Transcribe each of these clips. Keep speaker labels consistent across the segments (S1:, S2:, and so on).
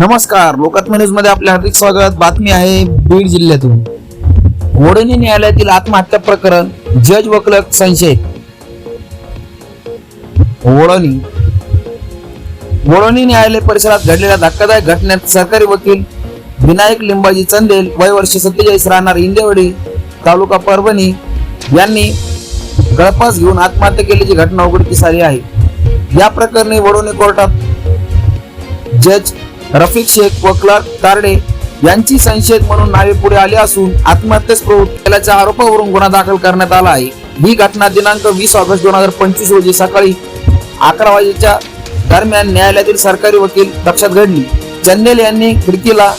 S1: नमस्कार लोकात्म न्यूजमध्ये आपले हार्दिक स्वागत. बातमी आहे बीड जिल्ह्यातून. वडणी न्यायालयातील आत्महत्या प्रकरण जज वकलक संशयित संशय वडणी न्यायालय परिसरात घडलेल्या धक्कादायक घटनेत सरकारी वकील विनायक लिंबाजी चंदेल वय वर्ष सत्तेचाळीस राहणार इंदेवडी तालुका परभणी यांनी गळपास घेऊन आत्महत्या केल्याची घटना उघडकीस आली आहे. या प्रकरणी वडोणी कोर्टात जज रफिक शेख व क्लर्क तारडे यांची संशयित म्हणून नावे पुढे आली असून आत्महत्येस प्रवृत्त केल्याच्या आरोपावरून गुन्हा दाखल करण्यात आला आहे. ही घटना दिनांक वीस ऑगस्ट दोन हजार पंचवीस रोजी सकाळी अकरा वाजेच्या दरम्यान न्यायालयातील सरकारी वकील कक्षात घडली. चंदेल यांनी खिडकीला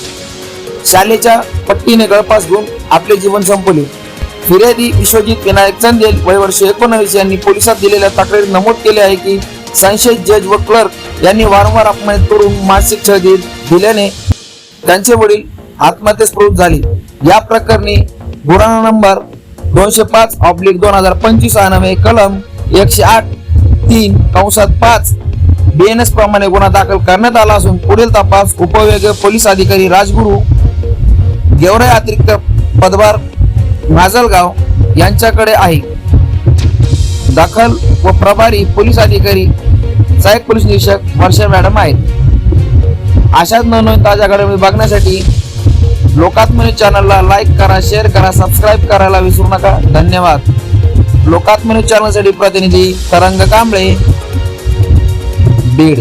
S1: शालेच्या पट्टीने गळपास घेऊन आपले जीवन संपवले. फिर्यादी विश्वजित विनायक चंदेल वय वर्ष एकोणवीस यांनी पोलिसात दिलेल्या तक्रारीत नमूद केले आहे की संशयित जज व क्लर्क यांनी वारंवार अपमानित करून मानसिक छळ दिल्याने त्यांचे वडील आत्महत्येस प्रवृत्त झाले. या प्रकरणी गुन्हा नंबर दोनशे पाच ऑब्लिक दोन हजार पंचवीस अनवे कलम एकशे आठ तीन कंसात पाच बीएनएस प्रमाणे गुन्हा दाखल करण्यात आला असून पुढील तपास उपविभागीय पोलीस अधिकारी राजगुरू गेवराई अतिरिक्त पदभार माजलगाव यांच्याकडे आहे. दाखल व प्रभारी पोलीस अधिकारी सहाय्यक पोलीस निरीक्षक वर्षा मॅडम आहेत. अशाच नवनवीन ताज्या घडामोडी बघण्यासाठी लोकात्मनी चॅनलला लाईक करा शेअर करा सबस्क्राईब करायला विसरू नका. धन्यवाद. लोकात्मनी चॅनलसाठी प्रतिनिधी तरंग कांबळे. बीड.